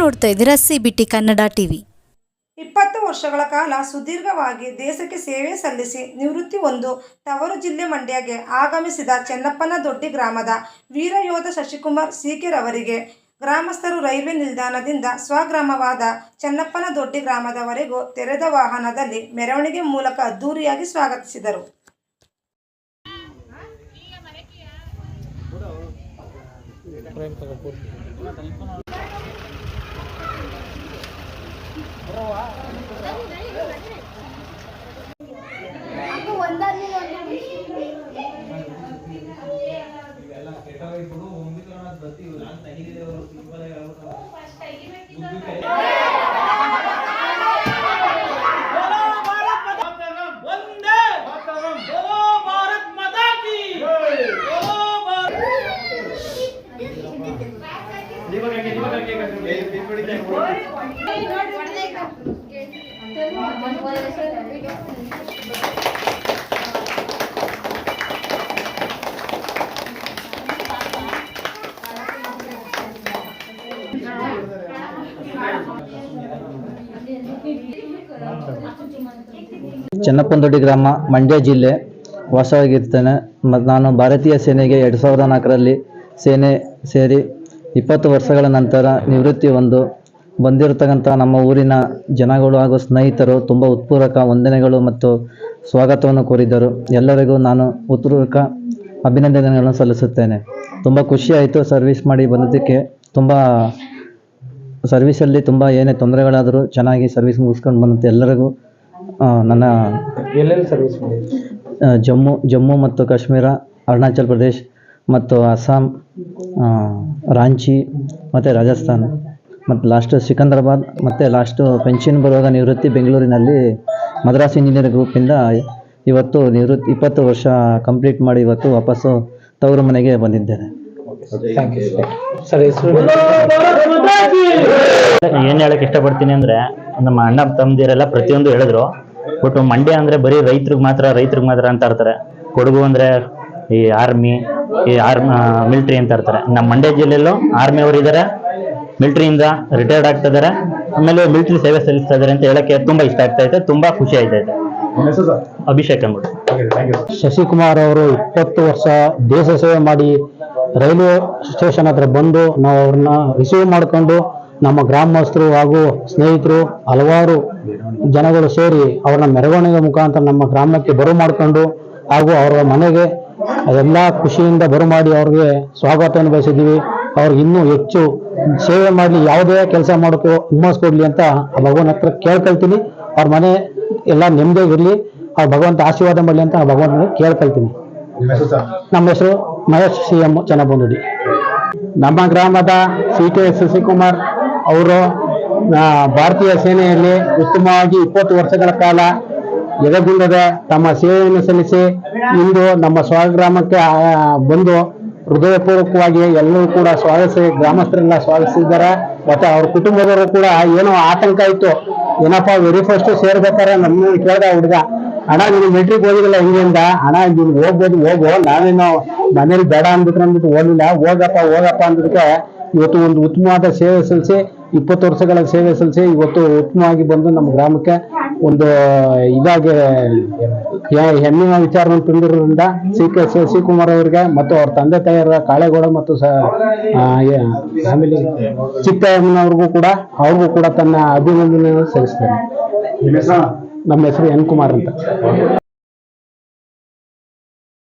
ನೋಡ್ತಾ ಇದ್ದೀರಾ CBT Kannada TV ಇಪ್ಪತ್ತು ವರ್ಷಗಳ ಕಾಲ ಸುದೀರ್ಘವಾಗಿ ದೇಶಕ್ಕೆ ಸೇವೆ ಸಲ್ಲಿಸಿ ನಿವೃತ್ತಿ ಹೊಂದು ತವರು ಜಿಲ್ಲೆ ಮಂಡ್ಯಗೆ ಆಗಮಿಸಿದ ಚೆನ್ನಪ್ಪನ ದೊಡ್ಡಿ ಗ್ರಾಮದ ವೀರಯೋಧ ಶಶಿಕುಮಾರ್ ಸೀಕೆರವರಿಗೆ ಗ್ರಾಮಸ್ಥರು ರೈಲ್ವೆ ನಿಲ್ದಾಣದಿಂದ ಸ್ವಗ್ರಾಮವಾದ ಚೆನ್ನಪ್ಪನ ದೊಡ್ಡಿ ಗ್ರಾಮದವರೆಗೂ ತೆರೆದ ವಾಹನದಲ್ಲಿ ಮೆರವಣಿಗೆ ಮೂಲಕ ಅದ್ದೂರಿಯಾಗಿ ಸ್ವಾಗತಿಸಿದರು. ಅದು ಒಂದಾದ್ರೆ ನೋರ್ ನು ಇವೆಲ್ಲ ಕೆಟಾಯ್ಪುನು ಒಮ್ಮಿತನದ ದತ್ತಿ ಇರಲ್ಲ ತಹಿರೇವರು ಚನ್ನಪ್ಪನದೊಡ್ಡಿ ಗ್ರಾಮ ಮಂಡ್ಯ ಜಿಲ್ಲೆ ವಾಸವಾಗಿರ್ತೇನೆ. ಮತ್ತು ನಾನು ಭಾರತೀಯ ಸೇನೆಗೆ ಎರಡು ಸಾವಿರದ ನಾಲ್ಕರಲ್ಲಿ ಸೇನೆ ಸೇರಿ ಇಪ್ಪತ್ತು ವರ್ಷಗಳ ನಂತರ ನಿವೃತ್ತಿ ಒಂದು ಬಂದಿರತಕ್ಕಂಥ ನಮ್ಮ ಊರಿನ ಜನಗಳು ಹಾಗೂ ಸ್ನೇಹಿತರು ತುಂಬ ಉತ್ಪೂರಕ ವಂದನೆಗಳು ಮತ್ತು ಸ್ವಾಗತವನ್ನು ಕೋರಿದ್ದರು ಎಲ್ಲರಿಗೂ ನಾನು ಉತ್ಪೂರ್ವಕ ಅಭಿನಂದನೆಗಳನ್ನು ಸಲ್ಲಿಸುತ್ತೇನೆ. ತುಂಬ ಖುಷಿಯಾಯಿತು ಸರ್ವಿಸ್ ಮಾಡಿ ಬಂದಿದ್ದಕ್ಕೆ. ತುಂಬ ಸರ್ವಿಸಲ್ಲಿ ತುಂಬ ಏನೇ ತೊಂದರೆಗಳಾದರೂ ಚೆನ್ನಾಗಿ ಸರ್ವಿಸ್ ಮುಗಿಸ್ಕೊಂಡು ಬಂದಂತೆ ಎಲ್ಲರಿಗೂ ನನ್ನ ಎಲ್ಲೆಲ್ಲಿ ಸರ್ವಿಸ್ ಜಮ್ಮು ಜಮ್ಮು ಮತ್ತು ಕಾಶ್ಮೀರ ಅರುಣಾಚಲ್ ಪ್ರದೇಶ್ ಮತ್ತು ಅಸ್ಸಾಂ ರಾಂಚಿ ಮತ್ತು ರಾಜಸ್ಥಾನ್ ಮತ್ತು ಲಾಸ್ಟು ಸಿಕಂದ್ರಾಬಾದ್ ಮತ್ತು ಲಾಸ್ಟು ಪೆನ್ಷನ್ ಬರುವಾಗ ನಿವೃತ್ತಿ ಬೆಂಗಳೂರಿನಲ್ಲಿ ಮದ್ರಾಸ್ ಇಂಜಿನಿಯರ್ ಗ್ರೂಪಿಂದ ಇವತ್ತು ನಿವೃತ್ತಿ ಇಪ್ಪತ್ತು ವರ್ಷ ಕಂಪ್ಲೀಟ್ ಮಾಡಿ ಇವತ್ತು ವಾಪಸ್ಸು ತವರು ಮನೆಗೆ ಬಂದಿದ್ದೇನೆ. ಸರ್ ಏನು ಹೇಳಕ್ಕೆ ಹೇಳಕ್ ಇಷ್ಟಪಡ್ತೀನಿ ಅಂದ್ರೆ ನಮ್ಮ ಅಣ್ಣ ತಮ್ಮದಿರೆಲ್ಲ ಪ್ರತಿಯೊಂದು ಹೇಳಿದ್ರು ಬಟ್ ಮಂಡ್ಯ ಅಂದ್ರೆ ಬರೀ ರೈತರಿಗೆ ಮಾತ್ರ ರೈತರಿಗೆ ಮಾತ್ರ ಅಂತ ಇರ್ತಾರೆ ಕೊಡಗು ಅಂದ್ರೆ ಈ ಆರ್ಮಿ ಈ ಆರ್ಮ್ ಮಿಲಿಟರಿ ಅಂತ ಇರ್ತಾರೆ. ನಮ್ಮ ಮಂಡ್ಯ ಜಿಲ್ಲೆಯಲ್ಲೂ ಆರ್ಮಿ ಅವರು ಇದ್ದಾರೆ ಮಿಲಿಟರಿಯಿಂದ ರಿಟೈರ್ಡ್ ಆಗ್ತಾ ಇದ್ದಾರೆ ಆಮೇಲೆ ಮಿಲಿಟರಿ ಸೇವೆ ಸಲ್ಲಿಸ್ತಾ ಇದ್ದಾರೆ ಅಂತ ಹೇಳಕ್ಕೆ ತುಂಬಾ ಇಷ್ಟ ಆಗ್ತಾ ಇದೆ. ತುಂಬಾ ಖುಷಿ ಆಯ್ತಾ ಇದೆ. ಅಭಿಷೇಕ್ ಅಂದ್ಬಿಟ್ಟು. ಶಶಿಕುಮಾರ್ ಅವರು ಇಪ್ಪತ್ತು ವರ್ಷ ದೇಶ ಸೇವೆ ಮಾಡಿ ರೈಲ್ವೆ ಸ್ಟೇಷನ್ ಹತ್ರ ಬಂದು ನಾವು ಅವ್ರನ್ನ ರಿಸೀವ್ ಮಾಡಿಕೊಂಡು ನಮ್ಮ ಗ್ರಾಮಸ್ಥರು ಹಾಗೂ ಸ್ನೇಹಿತರು ಹಲವಾರು ಜನಗಳು ಸೇರಿ ಅವ್ರನ್ನ ಮೆರವಣಿಗೆ ಮುಖಾಂತರ ನಮ್ಮ ಗ್ರಾಮಕ್ಕೆ ಬರು ಮಾಡಿಕೊಂಡು ಹಾಗೂ ಅವರ ಮನೆಗೆ ಎಲ್ಲ ಖುಷಿಯಿಂದ ಬರಮಾಡಿ ಅವ್ರಿಗೆ ಸ್ವಾಗತವನ್ನು ಬಯಸಿದ್ದೀವಿ. ಅವ್ರಿಗೆ ಇನ್ನೂ ಹೆಚ್ಚು ಸೇವೆ ಮಾಡಲಿ ಯಾವುದೇ ಕೆಲಸ ಮಾಡೋಕ್ಕೂ ಹುಮ್ಮಸ್ ಕೊಡಲಿ ಅಂತ ಆ ಭಗವನ್ ಹತ್ರ ಕೇಳ್ಕೊಳ್ತೀನಿ. ಅವ್ರ ಮನೆ ಎಲ್ಲ ನೆಮ್ಮದಿಯಾಗಿರಲಿ ಆ ಭಗವಂತ ಆಶೀರ್ವಾದ ಮಾಡಲಿ ಅಂತ ಆ ಭಗವಂತನ ಕೇಳ್ಕೊಳ್ತೀನಿ. ನಮ್ಮ ಹೆಸರು ಮಹೇಶ್ ಸಿ ಎಂ ಚನ್ನಬಂದುಡಿ. ನಮ್ಮ ಗ್ರಾಮದ ಸಿ ಕೆ ಶಶಿಕುಮಾರ್ ಅವರು ಭಾರತೀಯ ಸೇನೆಯಲ್ಲಿ ಉತ್ತಮವಾಗಿ ಇಪ್ಪತ್ತು ವರ್ಷಗಳ ಕಾಲ ಎದಗುಂಡದ ತಮ್ಮ ಸೇವೆಯನ್ನು ಸಲ್ಲಿಸಿ ಇಂದು ನಮ್ಮ ಸ್ವಗ್ರಾಮಕ್ಕೆ ಗ್ರಾಮಕ್ಕೆ ಬಂದು ಹೃದಯಪೂರ್ವಕವಾಗಿ ಎಲ್ಲರೂ ಕೂಡ ಸ್ವಾಗತಿಸಿ, ಗ್ರಾಮಸ್ಥರೆಲ್ಲ ಸ್ವಾಗತಿಸಿದ್ದಾರೆ. ಮತ್ತೆ ಅವ್ರ ಕುಟುಂಬದವರು ಕೂಡ ಏನೋ ಆತಂಕ ಇತ್ತು. ಏನಪ್ಪ, ವೆರಿ ಫಸ್ಟ್ ಸೇರ್ಬೇಕಾರೆ ನಮ್ಮ ಕೇಳ್ದ ಹುಡುಗ. ಹಣ ನೀನು ಮೆಟ್ರಿಕ್ ಹೋಗಿಲ್ಲ ಹಿಂಗಿಂದ ಹಣ ನೀನು ಹೋಗ್ಬೋದು, ಹೋಗು. ನಾವೇನೋ ಮನೇಲಿ ಬೇಡ ಅಂದ್ಬಿಟ್ರೆ ಅಂದ್ಬಿಟ್ಟು ಹೋಗಿಲ್ಲ ಹೋಗಪ್ಪ ಹೋಗಪ್ಪ ಅಂದ್ಬಿಟ್ಟು. ಇವತ್ತು ಒಂದು ಉತ್ತಮವಾದ ಸೇವೆ ಸಲ್ಲಿಸಿ, ಇಪ್ಪತ್ತು ವರ್ಷಗಳ ಸೇವೆ ಸಲ್ಲಿಸಿ, ಇವತ್ತು ಉತ್ತಮವಾಗಿ ಬಂದು ನಮ್ಮ ಗ್ರಾಮಕ್ಕೆ ಒಂದು ಇದಾಗಿ ಹೆಮ್ಮೆಯ ವಿಚಾರವನ್ನು ತುಂಬಿರೋದ್ರಿಂದ ಸಿ ಕೆ ಶಿವಕುಮಾರ್ ಅವರಿಗೆ ಮತ್ತು ಅವ್ರ ತಂದೆ ತಾಯಿಯರ ಕಾಳೇಗೌಡ ಮತ್ತು ಆಮೇಲೆ ಚಿಕ್ಕಮ್ಮನವ್ರಿಗೂ ಕೂಡ ಅವ್ರಿಗೂ ಕೂಡ ತನ್ನ ಅಭಿನಂದನೆಯನ್ನು ಸಲ್ಲಿಸ್ತಾರೆ. ನಮ್ಮ ಹೆಸರು ಎನ್ ಕುಮಾರ್ ಅಂತ.